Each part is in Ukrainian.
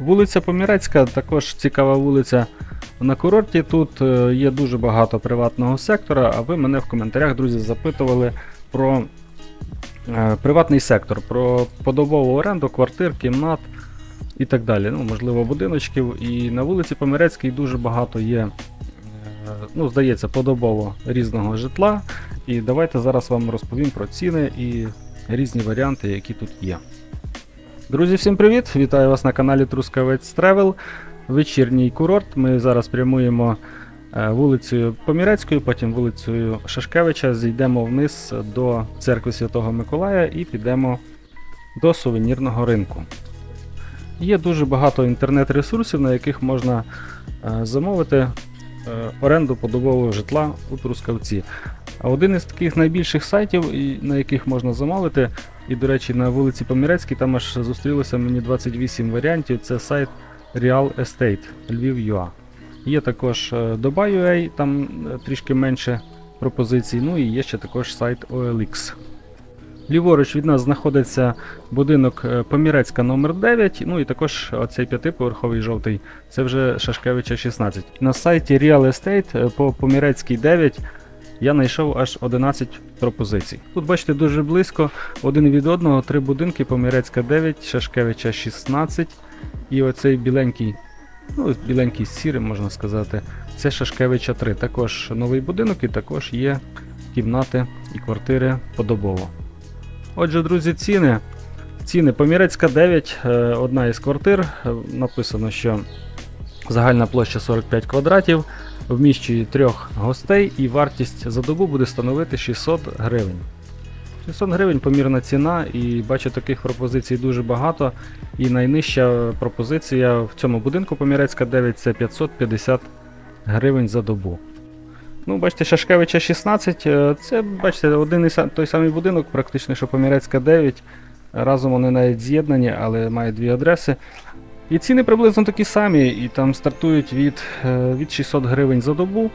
Вулиця Помірецька також цікава вулиця на курорті. Тут е, є дуже багато приватного сектора, а ви мене в коментарях, друзі, запитували про е, приватний сектор, про подобову оренду квартир, кімнат і так далі. Ну, можливо, будиночків. І на вулиці Помірецькій дуже багато є, е, ну, здається, подобово різного житла. І давайте зараз вам розповім про ціни і різні варіанти, які тут є. Друзі, всім привіт! Вітаю вас на каналі Трускавець Тревел. Вечірній курорт. Ми зараз прямуємо е, вулицею Помірецькою, потім вулицею Шашкевича. Зійдемо вниз до церкви Святого Миколая і підемо до сувенірного ринку. Є дуже багато інтернет-ресурсів, на яких можна е, замовити е, оренду подобового житла у Трускавці. А один із таких найбільших сайтів, на яких можна замовити, і, до речі, на вулиці Помірецькій там аж зустрілося мені 28 варіантів. Це сайт Real Estate Lviv.ua. Є також е, Доба.ua, там е, трішки менше пропозицій. Ну і є ще також сайт OLX. Ліворуч від нас знаходиться будинок е, Помірецька номер 9 ну і також оцей п'ятиповерховий жовтий, це вже Шашкевича 16. На сайті Real Estate по Помірецькій 9 я знайшов аж 11 пропозицій. Тут бачите дуже близько один від одного, три будинки, Помірецька 9, Шашкевича 16 і оцей біленький, ну біленький з сірим можна сказати, це Шашкевича 3. Також новий будинок і також є кімнати і квартири подобово. Отже, друзі, ціни. Ціни Помірецька 9, е, одна із квартир. Е, Написано, що загальна площа 45 квадратів, вміщує трьох гостей і вартість за добу буде становити 600 гривень. 600 гривень помірна ціна, і бачу таких пропозицій дуже багато. І найнижча пропозиція в цьому будинку Помірецька 9 це 550 гривень за добу. Ну, бачите, Шашкевича 16, е, це, бачите, один і той самий будинок, практично, що Помірецька 9. Разом вони навіть з'єднані, але мають дві адреси. І ціни приблизно такі самі, і там стартують від, е, від 600 гривень за добу.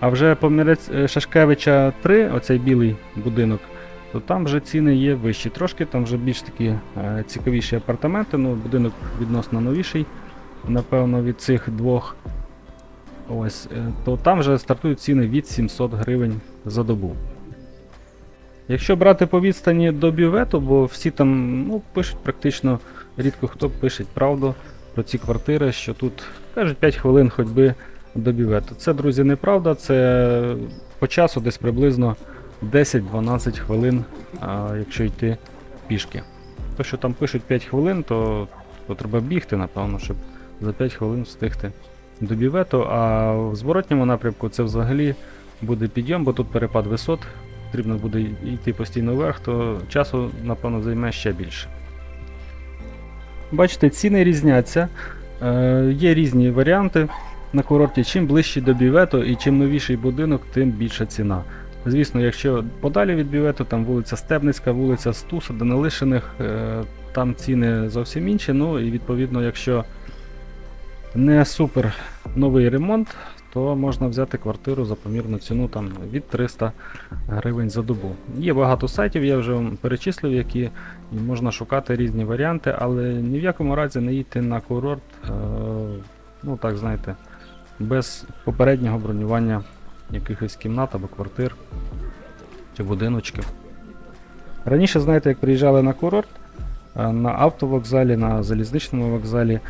А вже Помірець е, Шашкевича 3, оцей білий будинок, то там вже ціни є вищі трошки, там вже більш такі е, цікавіші апартаменти. Ну, будинок відносно новіший, напевно, від цих двох. Ось, то там вже стартують ціни від 700 гривень за добу. Якщо брати по відстані до бювету, бо всі там ну, пишуть практично рідко хто пише правду про ці квартири, що тут кажуть 5 хвилин ходьби до бювету. Це, друзі, неправда, це по часу десь приблизно 10-12 хвилин, а, якщо йти пішки. То, що там пишуть 5 хвилин, то, то треба бігти, напевно, щоб за 5 хвилин встигти до бювету, а в зворотньому напрямку це взагалі буде підйом, бо тут перепад висот, потрібно буде йти постійно вверх, то часу, напевно, займе ще більше. Бачите, ціни різняться. Е, є різні варіанти на курорті. Чим ближче до бювету і чим новіший будинок, тим більша ціна. Звісно, якщо подалі від бювету, там вулиця Стебницька, вулиця Стуса, Данилишиних, е, там ціни зовсім інші. Ну і відповідно, якщо не супер новий ремонт, то можна взяти квартиру за помірну ціну там, від 300 гривень за добу. Є багато сайтів, я вже вам перечислив, які можна шукати різні варіанти, але ні в якому разі не їдьте на курорт, е, ну так знаєте, без попереднього бронювання якихось кімнат або квартир чи будиночків. Раніше, знаєте, як приїжджали на курорт, е, на автовокзалі, на залізничному вокзалі,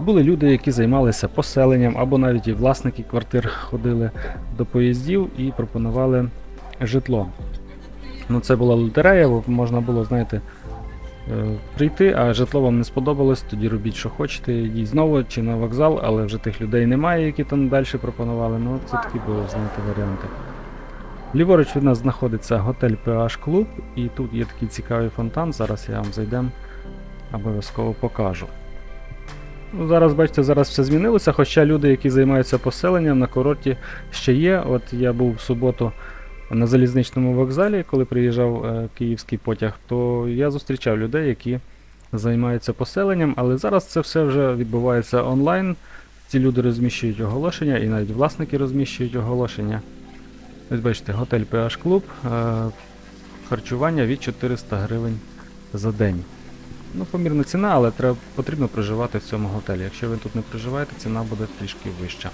були люди, які займалися поселенням, або навіть і власники квартир ходили до поїздів і пропонували житло. Ну, це була лотерея, можна було, знаєте, е, прийти, а житло вам не сподобалось, тоді робіть, що хочете, йдіть знову чи на вокзал, але вже тих людей немає, які там далі пропонували. Ну, це такі були, знаєте, варіанти. Ліворуч від нас знаходиться готель PH Club, і тут є такий цікавий фонтан. Зараз я вам зайдем, обов'язково покажу. Ну, зараз, бачите, зараз все змінилося, хоча люди, які займаються поселенням на курорті, ще є. От я був в суботу на залізничному вокзалі, коли приїжджав е, київський потяг, то я зустрічав людей, які займаються поселенням, але зараз це все вже відбувається онлайн. Ці люди розміщують оголошення, і навіть власники розміщують оголошення. Ось бачите, готель PH Club, е, харчування від 400 гривень за день. Ну, помірна ціна, але треба, потрібно проживати в цьому готелі. Якщо ви тут не проживаєте, ціна буде трішки вища.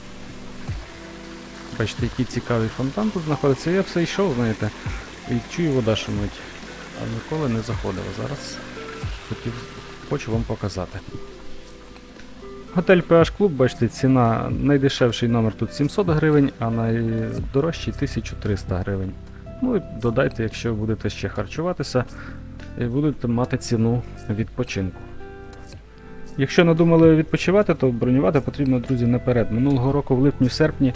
Бачите, який цікавий фонтан тут знаходиться. Я все йшов, знаєте, і чую вода шумить. А ніколи не заходив. Зараз хотів, хочу вам показати. Готель PH Club, бачите, ціна найдешевший номер тут 700 гривень, а найдорожчий 1300 гривень. Ну і додайте, якщо будете ще харчуватися, і будете мати ціну відпочинку. Якщо надумали відпочивати, то бронювати потрібно, друзі, наперед. Минулого року, в липні-серпні,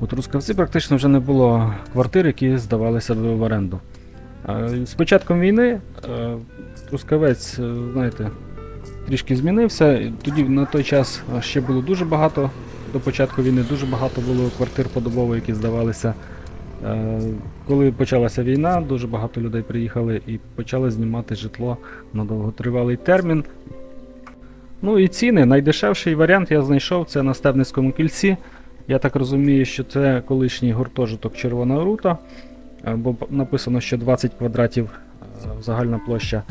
у Трускавці практично вже не було квартир, які здавалися в оренду. З початком війни е, Трускавець, е, знаєте, трішки змінився. Тоді на той час ще було дуже багато, до початку війни дуже багато було квартир подобово, які здавалися. Е, Коли почалася війна, дуже багато людей приїхали і почали знімати житло на довготривалий термін. Ну і ціни. Найдешевший варіант я знайшов це на Стебницькому кільці. Я так розумію, що це колишній гуртожиток Червона рута, е, бо написано, що 20 квадратів е, загальна площа.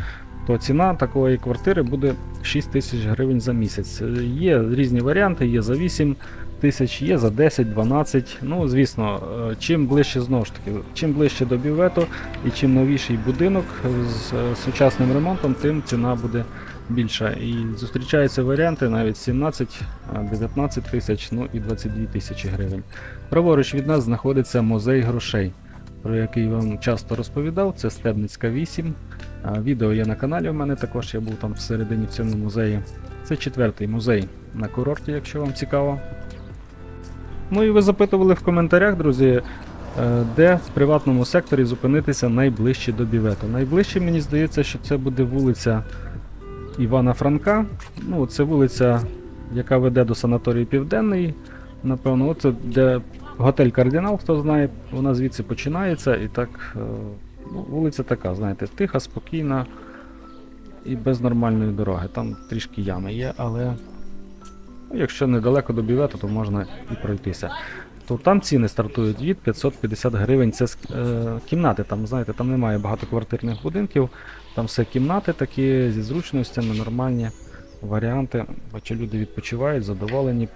То ціна такої квартири буде 6 тисяч гривень за місяць. Є різні варіанти, є за 8 тисяч, є за 10, 12. Ну, звісно, е, чим ближче знову ж таки, чим ближче до бювету і чим новіший будинок з е, сучасним ремонтом, тим ціна буде більша. І зустрічаються варіанти навіть 17, 19 тисяч, ну і 22 тисячі гривень. Праворуч від нас знаходиться музей грошей, про який вам часто розповідав. Це Стебницька 8. Відео є на каналі у мене також, я був там всередині в цьому музеї. Це четвертий музей на курорті, якщо вам цікаво. Ну і ви запитували в коментарях, друзі, е, де в приватному секторі зупинитися найближче до бівету. Найближче, мені здається, що це буде вулиця Івана Франка. Ну, це вулиця, яка веде до санаторію Південний. Напевно, оце де готель Кардинал, хто знає, вона звідси починається. І так, е, ну, вулиця така, знаєте, тиха, спокійна і без нормальної дороги. Там трішки ями є, але якщо недалеко до бівету, то можна і пройтися. То там ціни стартують від 550 гривень. Це ск- е, кімнати, там, знаєте, там немає багатоквартирних будинків, там все кімнати такі зі зручностями, нормальні варіанти. Бачу, люди відпочивають, задоволені.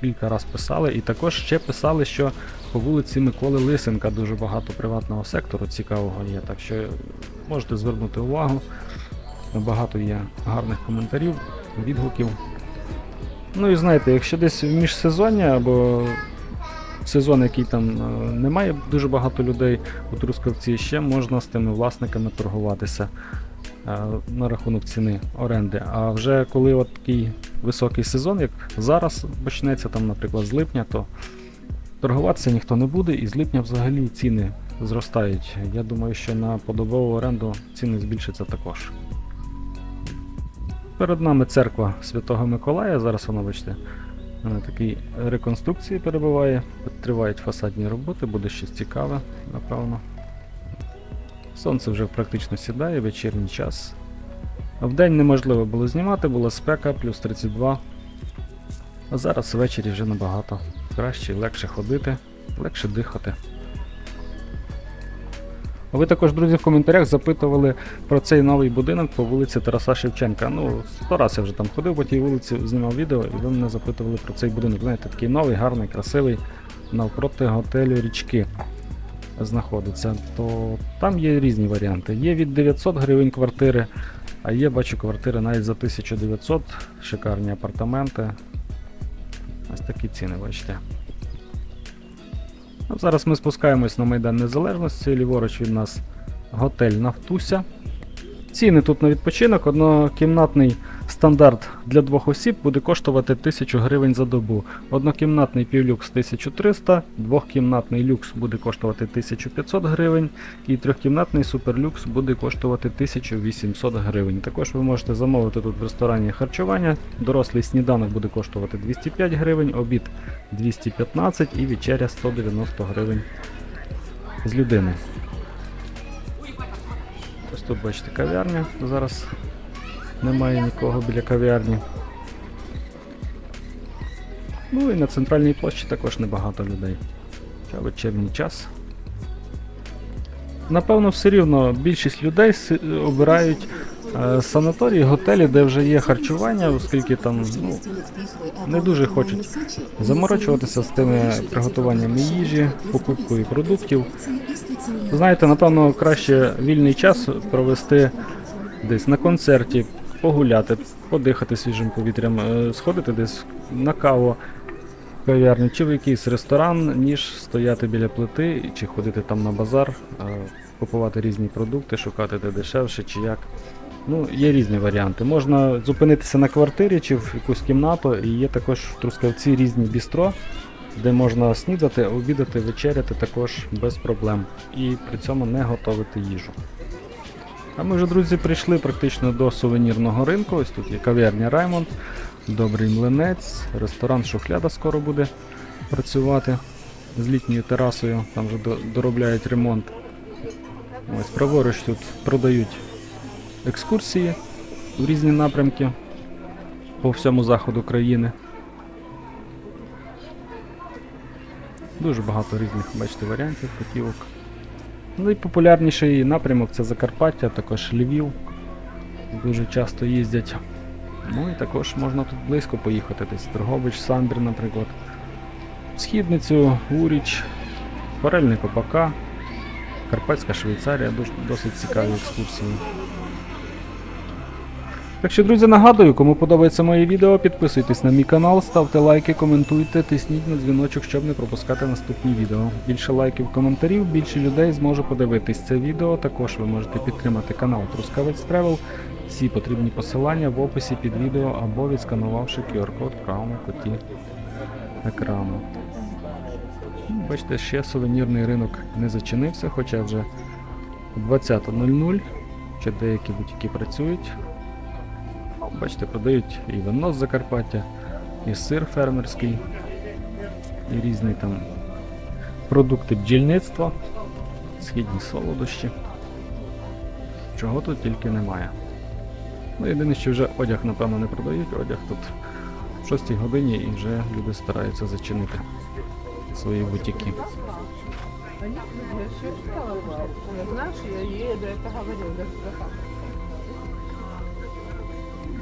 Кілька раз писали. І також ще писали, що по вулиці Миколи Лисенка дуже багато приватного сектору цікавого є. Так що можете звернути увагу. Багато є гарних коментарів, відгуків. Ну і знаєте, якщо десь в міжсезоння або сезон, який там е, немає дуже багато людей у Трускавці, ще можна з тими власниками торгуватися е, на рахунок ціни оренди. А вже коли от такий високий сезон, як зараз почнеться, там, наприклад, з липня, то торгуватися ніхто не буде, і з липня взагалі ціни зростають. Я думаю, що на подобову оренду ціни збільшаться також. Перед нами церква Святого Миколая, зараз вона, бачите, на такій реконструкції перебуває. Тривають фасадні роботи, буде щось цікаве, напевно. Сонце вже практично сідає, вечірній час. Вдень неможливо було знімати, була спека, плюс 32. А зараз ввечері вже набагато краще і легше ходити, легше дихати. Ви також, друзі, в коментарях запитували про цей новий будинок по вулиці Тараса Шевченка. Ну, сто раз я вже там ходив по тій вулиці, знімав відео, і ви мене запитували про цей будинок. Знаєте, такий новий, гарний, красивий, навпроти готелю річки знаходиться. То там є різні варіанти. Є від 900 гривень квартири, а є, бачу, квартири навіть за 1900, шикарні апартаменти. Ось такі ціни, бачите. Зараз ми спускаємось на Майдан Незалежності, ліворуч від нас готель Нафтуся. Ціни тут на відпочинок. Однокімнатний стандарт для двох осіб буде коштувати 1000 гривень за добу. Однокімнатний півлюкс 1300, двохкімнатний люкс буде коштувати 1500 гривень, і трьохкімнатний суперлюкс буде коштувати 1800 гривень. Також ви можете замовити тут в ресторані харчування. Дорослий сніданок буде коштувати 205 гривень, обід 215 і вечеря 190 гривень з людини. Ось тут бачите кав'ярня. Зараз немає нікого біля кав'ярні. Ну і на центральній площі також небагато людей. Хоча вечірній час. Напевно, все рівно більшість людей обирають е, санаторії, готелі, де вже є харчування, оскільки там ну, не дуже хочуть заморочуватися з тими приготуваннями їжі, покупкою продуктів. Знаєте, напевно, краще вільний час провести десь на концерті, погуляти, подихати свіжим повітрям, е, сходити десь на каву, кав'ярню чи в якийсь ресторан, ніж стояти біля плити чи ходити там на базар, е, купувати різні продукти, шукати де дешевше чи як. Ну, є різні варіанти. Можна зупинитися на квартирі чи в якусь кімнату, і є також в Трускавці різні бістро, де можна снідати, обідати, вечеряти також без проблем. І при цьому не готувати їжу. А ми вже, друзі, прийшли практично до сувенірного ринку. Ось тут є кав'ярня Раймонд, добрий млинець, ресторан Шухляда скоро буде працювати з літньою терасою, там вже доробляють ремонт. Ось праворуч тут продають екскурсії в різні напрямки по всьому заходу країни. Дуже багато різних, бачите, варіантів путівок. Найпопулярніший напрямок це Закарпаття, також Львів. Дуже часто їздять. Ну і також можна тут близько поїхати, десь Торгович, Сандр, наприклад. Східницю, Уріч, Форельний Копака, Карпатська Швейцарія, досить цікаві екскурсії. Так що, друзі, нагадую, кому подобається моє відео, підписуйтесь на мій канал, ставте лайки, коментуйте, тисніть на дзвіночок, щоб не пропускати наступні відео. Більше лайків, коментарів, більше людей зможе подивитись це відео. Також ви можете підтримати канал Трускавець Тревел. Всі потрібні посилання в описі під відео або відсканувавши QR-код в правому куті екрану. Ну, Бачите, ще сувенірний ринок не зачинився, хоча вже 20.00, ще деякі бутіки працюють. Бачите, продають і вино з Закарпаття, і сир фермерський, і різні там продукти бджільництва, східні солодощі. Чого тут тільки немає. Ну, єдине, що вже одяг, напевно, не продають, одяг тут в 6 годині і вже люди стараються зачинити свої бутіки. Знаешь, я ей до этого говорила.